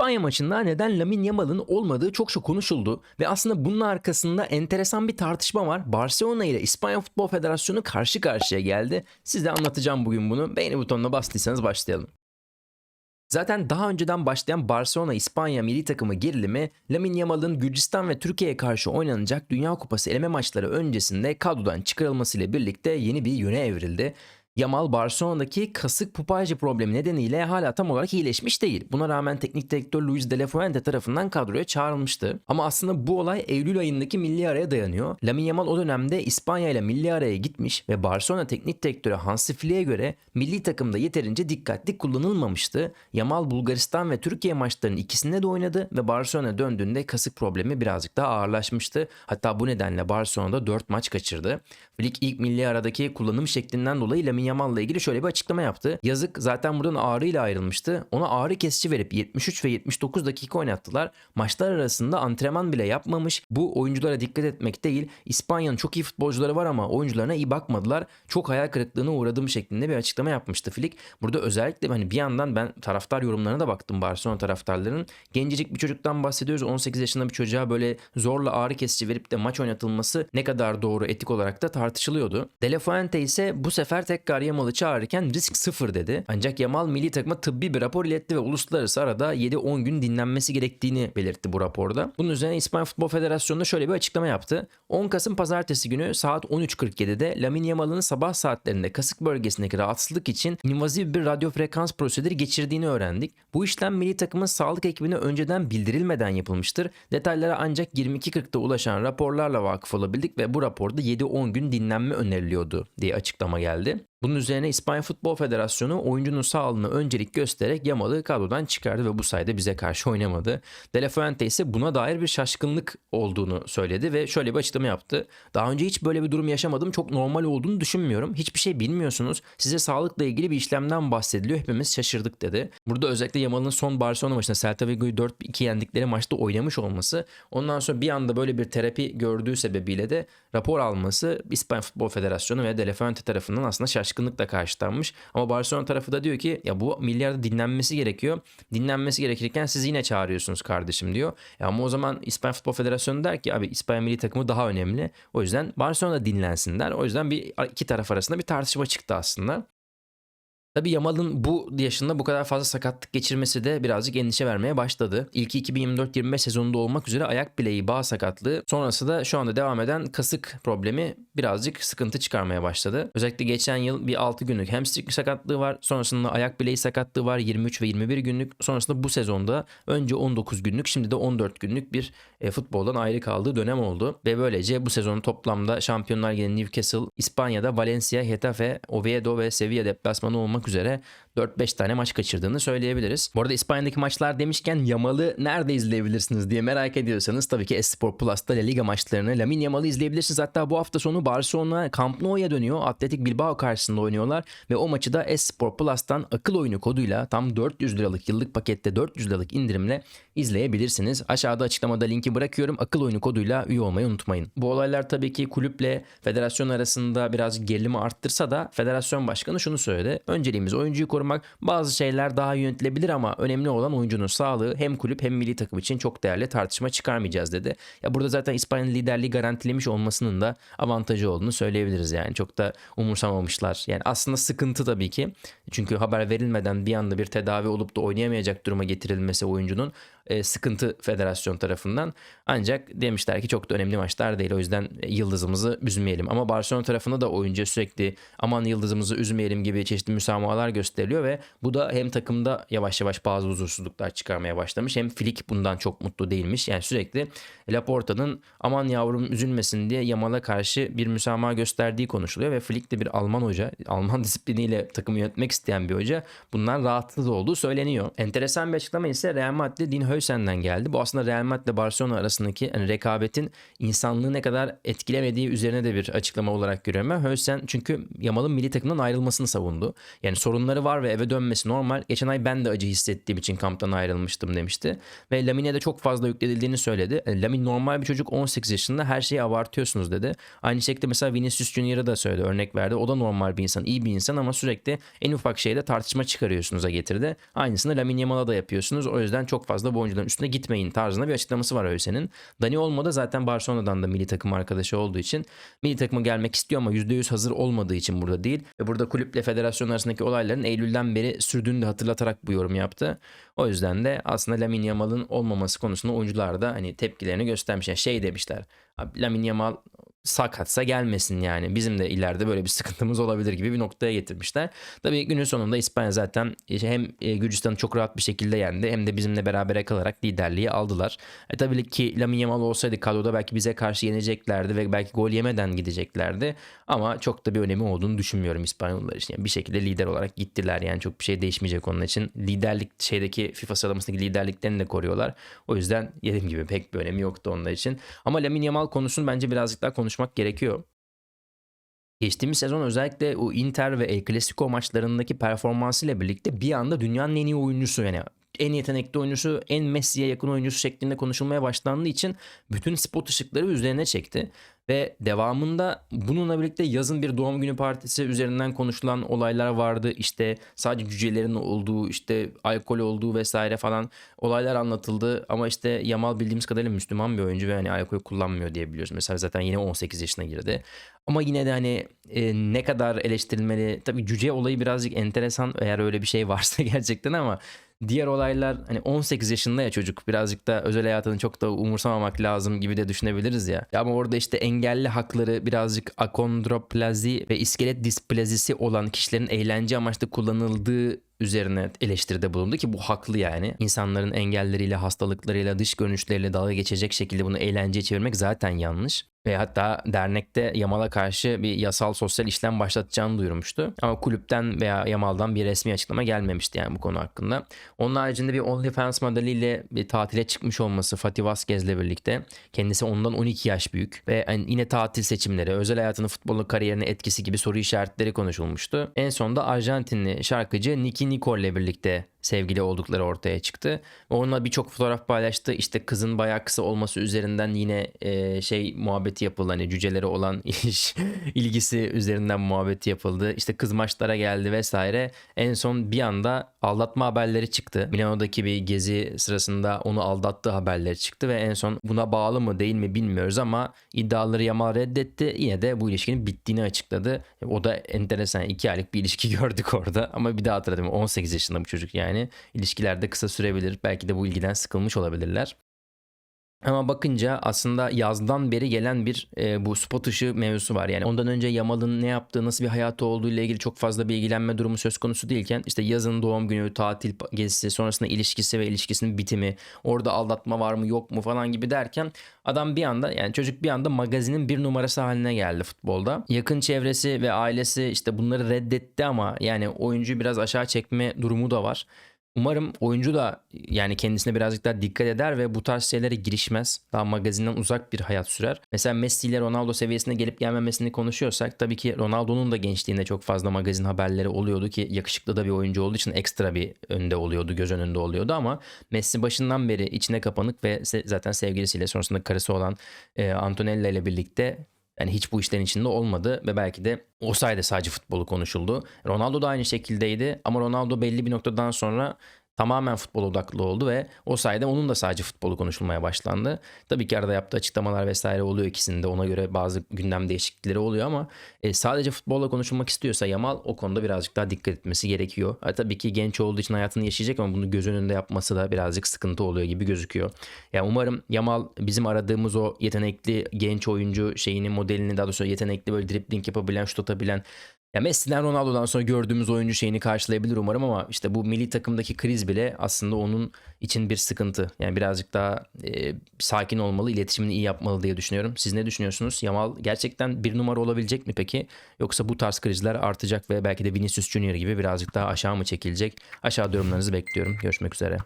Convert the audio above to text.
İspanya maçında neden Lamine Yamal'ın olmadığı çokça konuşuldu ve aslında bunun arkasında enteresan bir tartışma var. Barcelona ile İspanya Futbol Federasyonu karşı karşıya geldi. Size anlatacağım bugün bunu. Beğeni butonuna bastıysanız başlayalım. Zaten daha önceden başlayan Barcelona-İspanya milli takımı gerilimi, Lamine Yamal'ın Gürcistan ve Türkiye'ye karşı oynanacak Dünya Kupası eleme maçları öncesinde kadrodan çıkarılmasıyla birlikte yeni bir yöne evrildi. Yamal Barcelona'daki kasık pupajı problemi nedeniyle hala tam olarak iyileşmiş değil. Buna rağmen teknik direktör Luis de la Fuente tarafından kadroya çağrılmıştı. Ama aslında bu olay Eylül ayındaki milli araya dayanıyor. Lamine Yamal o dönemde İspanya ile milli araya gitmiş ve Barcelona teknik direktörü Hansi Flick'e göre milli takımda yeterince dikkatli kullanılmamıştı. Yamal Bulgaristan ve Türkiye maçlarının ikisinde de oynadı ve Barcelona döndüğünde kasık problemi birazcık daha ağırlaşmıştı. Hatta bu nedenle Barcelona'da 4 maç kaçırdı. Flick ilk milli aradaki kullanım şeklinden dolayı Lamine Yamal'la ilgili şöyle bir açıklama yaptı. Yazık zaten buradan ağrıyla ayrılmıştı. Ona ağrı kesici verip 73 ve 79 dakika oynattılar. Maçlar arasında antrenman bile yapmamış. Bu oyunculara dikkat etmek değil. İspanya'nın çok iyi futbolcuları var ama oyuncularına iyi bakmadılar. Çok hayal kırıklığına uğradım şeklinde bir açıklama yapmıştı Flick. Burada özellikle hani bir yandan ben taraftar yorumlarına da baktım Barcelona taraftarlarının. Gencecik bir çocuktan bahsediyoruz. 18 yaşında bir çocuğa böyle zorla ağrı kesici verip de maç oynatılması ne kadar doğru etik olarak da tartışılıyordu. De La Fuente ise bu sefer tekrar Yamal'ı çağırırken risk sıfır dedi. Ancak Yamal milli takıma tıbbi bir rapor iletti ve uluslararası arada 7-10 gün dinlenmesi gerektiğini belirtti bu raporda. Bunun üzerine İspanya Futbol Federasyonu da şöyle bir açıklama yaptı. 10 Kasım pazartesi günü saat 13.47'de Lamine Yamal'ın sabah saatlerinde kasık bölgesindeki rahatsızlık için invazif bir radyo frekans prosedürü geçirdiğini öğrendik. Bu işlem milli takımın sağlık ekibine önceden bildirilmeden yapılmıştır. Detaylara ancak 22.40'da ulaşan raporlarla vakıf olabildik ve bu raporda 7-10 gün dinlenme öneriliyordu diye açıklama geldi. Bunun üzerine İspanya Futbol Federasyonu oyuncunun sağlığını öncelik göstererek Yamal'ı kadrodan çıkardı ve bu sayede bize karşı oynamadı. De La Fuente ise buna dair bir şaşkınlık olduğunu söyledi ve şöyle bir açıklama yaptı. Daha önce hiç böyle bir durum yaşamadım. Çok normal olduğunu düşünmüyorum. Hiçbir şey bilmiyorsunuz. Size sağlıkla ilgili bir işlemden bahsediliyor. Hepimiz şaşırdık dedi. Burada özellikle Yamal'ın son Barcelona maçında Celta Vigo'yu 4-2 yendikleri maçta oynamış olması, ondan sonra bir anda böyle bir terapi gördüğü sebebiyle de rapor alması İspanya Futbol Federasyonu ve De La Fuente tarafından aslında şaşkınlıkla karşılanmış. Ama Barcelona tarafı da diyor ki ya bu milyarda dinlenmesi gerekiyor. Dinlenmesi gerekirken siz yine çağırıyorsunuz kardeşim diyor. Ya ama o zaman İspanya Futbol Federasyonu der ki abi İspanya milli takımı daha önemli. O yüzden Barcelona dinlensinler. O yüzden bir iki taraf arasında bir tartışma çıktı aslında. Tabii Yamal'ın bu yaşında bu kadar fazla sakatlık geçirmesi de birazcık endişe vermeye başladı. İlki 2024-25 sezonunda olmak üzere ayak bileği bağ sakatlığı sonrası da şu anda devam eden kasık problemi birazcık sıkıntı çıkarmaya başladı. Özellikle geçen yıl bir 6 günlük hamstring sakatlığı var. Sonrasında ayak bileği sakatlığı var 23 ve 21 günlük. Sonrasında bu sezonda önce 19 günlük şimdi de 14 günlük bir e, futboldan ayrı kaldığı dönem oldu. Ve böylece bu sezon toplamda Şampiyonlar Ligi Newcastle, İspanya'da Valencia, Getafe, Oviedo ve Sevilla deplasmanı olmak üzere 4-5 tane maç kaçırdığını söyleyebiliriz. Bu arada İspanya'daki maçlar demişken Yamal'ı nerede izleyebilirsiniz diye merak ediyorsanız tabii ki Esport Plus'ta La Liga maçlarını Lamine Yamal'ı izleyebilirsiniz. Hatta bu hafta sonu Barcelona Camp Nou'ya dönüyor. Atletik Bilbao karşısında oynuyorlar ve o maçı da Esport Plus'tan akıl oyunu koduyla tam 400 liralık yıllık pakette 400 liralık indirimle izleyebilirsiniz. Aşağıda açıklamada linki bırakıyorum. Akıl oyunu koduyla üye olmayı unutmayın. Bu olaylar tabii ki kulüple federasyon arasında biraz gerilimi arttırsa da federasyon başkanı şunu söyledi. Önceliğimiz oyuncuyu korumak. Bazı şeyler daha yönetilebilir ama önemli olan oyuncunun sağlığı hem kulüp hem milli takım için çok değerli tartışma çıkarmayacağız dedi. Ya burada zaten İspanya'nın liderliği garantilemiş olmasının da avantajı olduğunu söyleyebiliriz yani. Çok da umursamamışlar. Yani aslında sıkıntı tabii ki. Çünkü haber verilmeden bir anda bir tedavi olup da oynayamayacak duruma getirilmesi oyuncunun e, sıkıntı federasyon tarafından. Ancak demişler ki çok da önemli maçlar değil. O yüzden yıldızımızı üzmeyelim. Ama Barcelona tarafında da oyuncu sürekli aman yıldızımızı üzmeyelim gibi çeşitli müsamahalar gösteriliyor ve bu da hem takımda yavaş yavaş bazı huzursuzluklar çıkarmaya başlamış hem Flick bundan çok mutlu değilmiş. Yani sürekli Laporta'nın aman yavrum üzülmesin diye Yamal'a karşı bir müsamaha gösterdiği konuşuluyor ve Flick de bir Alman hoca, Alman disipliniyle takımı yönetmek isteyen bir hoca. Bundan rahatsız olduğu söyleniyor. Enteresan bir açıklama ise Real Madrid Dean Höysen'den geldi. Bu aslında Real Madrid ile Barcelona arasındaki hani rekabetin insanlığı ne kadar etkilemediği üzerine de bir açıklama olarak görüyorum ben. Çünkü Yamal'ın milli takımdan ayrılmasını savundu. Yani sorunları var ve eve dönmesi normal. Geçen ay ben de acı hissettiğim için kamptan ayrılmıştım demişti. Ve Lamin'e de çok fazla yükledildiğini söyledi. E, Lamin normal bir çocuk 18 yaşında her şeyi abartıyorsunuz dedi. Aynı şekilde mesela Vinicius Junior'a da söyledi örnek verdi. O da normal bir insan, iyi bir insan ama sürekli en ufak şeyde tartışma çıkarıyorsunuz'a getirdi. Aynısını Lamin Yamal'a da yapıyorsunuz. O yüzden çok fazla bu oyuncuların üstüne gitmeyin tarzında bir açıklaması var Höysen'in. Dani Olmo da zaten Barcelona'dan da milli takım arkadaşı olduğu için milli takıma gelmek istiyor ama %100 hazır olmadığı için burada değil. Ve burada kulüple federasyon arasındaki olayların Eylül'den beri sürdüğünü de hatırlatarak bu yorum yaptı. O yüzden de aslında Lamine Yamal'ın olmaması konusunda oyuncular da hani tepkilerini göstermiş. Yani şey demişler. Lamine Yamal sakatsa gelmesin yani. Bizim de ileride böyle bir sıkıntımız olabilir gibi bir noktaya getirmişler. Tabii günün sonunda İspanya zaten hem e, Gürcistan'ı çok rahat bir şekilde yendi hem de bizimle berabere kalarak liderliği aldılar. E tabii ki Lamine Yamal olsaydı kadroda belki bize karşı yeneceklerdi ve belki gol yemeden gideceklerdi. Ama çok da bir önemi olduğunu düşünmüyorum İspanyollar için. Yani bir şekilde lider olarak gittiler yani çok bir şey değişmeyecek onun için. Liderlik şeydeki FIFA sıralamasındaki liderliklerini de koruyorlar. O yüzden dediğim gibi pek bir önemi yoktu onlar için. Ama Lamine Yamal konusunu bence birazcık daha konuşmak gerekiyor. Geçtiğimiz sezon özellikle o Inter ve El Clasico maçlarındaki performansıyla birlikte bir anda dünyanın en iyi oyuncusu yani en yetenekli oyuncusu, en Messi'ye yakın oyuncusu şeklinde konuşulmaya başlandığı için bütün spot ışıkları üzerine çekti. Ve devamında bununla birlikte yazın bir doğum günü partisi üzerinden konuşulan olaylar vardı. İşte sadece cücelerin olduğu, işte alkol olduğu vesaire falan olaylar anlatıldı. Ama işte Yamal bildiğimiz kadarıyla Müslüman bir oyuncu ve hani alkol kullanmıyor diye biliyoruz. Mesela zaten yine 18 yaşına girdi. Ama yine de hani e, ne kadar eleştirilmeli. Tabii cüce olayı birazcık enteresan eğer öyle bir şey varsa gerçekten ama diğer olaylar hani 18 yaşında ya çocuk birazcık da özel hayatını çok da umursamamak lazım gibi de düşünebiliriz ya. ya ama orada işte engelli hakları birazcık akondroplazi ve iskelet displazisi olan kişilerin eğlence amaçlı kullanıldığı üzerine eleştiride bulundu ki bu haklı yani. İnsanların engelleriyle, hastalıklarıyla, dış görünüşleriyle dalga geçecek şekilde bunu eğlenceye çevirmek zaten yanlış. Ve hatta dernekte Yamal'a karşı bir yasal sosyal işlem başlatacağını duyurmuştu. Ama kulüpten veya Yamal'dan bir resmi açıklama gelmemişti yani bu konu hakkında. Onun haricinde bir OnlyFans modeliyle bir tatile çıkmış olması Fatih Vazquez'le birlikte. Kendisi ondan 12 yaş büyük. Ve yani yine tatil seçimleri, özel hayatını futbolu kariyerine etkisi gibi soru işaretleri konuşulmuştu. En sonunda Arjantinli şarkıcı Nicky Nicole birlikte sevgili oldukları ortaya çıktı. Onunla birçok fotoğraf paylaştı. İşte kızın bayağı kısa olması üzerinden yine e, şey muhabbeti yapıldı. Hani cüceleri olan iş, ilgisi üzerinden muhabbeti yapıldı. İşte kız maçlara geldi vesaire. En son bir anda aldatma haberleri çıktı. Milano'daki bir gezi sırasında onu aldattığı haberleri çıktı ve en son buna bağlı mı değil mi bilmiyoruz ama iddiaları Yamal reddetti. Yine de bu ilişkinin bittiğini açıkladı. O da enteresan. iki aylık bir ilişki gördük orada ama bir daha hatırladım 18 yaşında bu çocuk yani yani. İlişkilerde kısa sürebilir. Belki de bu ilgiden sıkılmış olabilirler. Ama bakınca aslında yazdan beri gelen bir e, bu spot ışığı mevzusu var. Yani ondan önce Yamal'ın ne yaptığı, nasıl bir hayatı olduğu ile ilgili çok fazla bir ilgilenme durumu söz konusu değilken işte yazın doğum günü, tatil gezisi, sonrasında ilişkisi ve ilişkisinin bitimi, orada aldatma var mı yok mu falan gibi derken adam bir anda yani çocuk bir anda magazinin bir numarası haline geldi futbolda. Yakın çevresi ve ailesi işte bunları reddetti ama yani oyuncuyu biraz aşağı çekme durumu da var. Umarım oyuncu da yani kendisine birazcık daha dikkat eder ve bu tarz şeylere girişmez. Daha magazinden uzak bir hayat sürer. Mesela Messi ile Ronaldo seviyesine gelip gelmemesini konuşuyorsak tabii ki Ronaldo'nun da gençliğinde çok fazla magazin haberleri oluyordu ki yakışıklı da bir oyuncu olduğu için ekstra bir önde oluyordu, göz önünde oluyordu ama Messi başından beri içine kapanık ve zaten sevgilisiyle sonrasında karısı olan e, Antonella ile birlikte yani hiç bu işlerin içinde olmadı ve belki de o sayede sadece futbolu konuşuldu. Ronaldo da aynı şekildeydi ama Ronaldo belli bir noktadan sonra tamamen futbol odaklı oldu ve o sayede onun da sadece futbolu konuşulmaya başlandı. Tabii ki arada yaptığı açıklamalar vesaire oluyor ikisinde. Ona göre bazı gündem değişiklikleri oluyor ama e, sadece futbolla konuşulmak istiyorsa Yamal o konuda birazcık daha dikkat etmesi gerekiyor. E, tabii ki genç olduğu için hayatını yaşayacak ama bunu göz önünde yapması da birazcık sıkıntı oluyor gibi gözüküyor. Yani umarım Yamal bizim aradığımız o yetenekli genç oyuncu şeyini modelini daha doğrusu yetenekli böyle dribbling yapabilen, şut atabilen ya Messi'den Ronaldo'dan sonra gördüğümüz oyuncu şeyini karşılayabilir umarım ama işte bu milli takımdaki kriz bile aslında onun için bir sıkıntı. Yani birazcık daha e, sakin olmalı, iletişimini iyi yapmalı diye düşünüyorum. Siz ne düşünüyorsunuz? Yamal gerçekten bir numara olabilecek mi peki? Yoksa bu tarz krizler artacak ve belki de Vinicius Junior gibi birazcık daha aşağı mı çekilecek? Aşağı yorumlarınızı bekliyorum. Görüşmek üzere.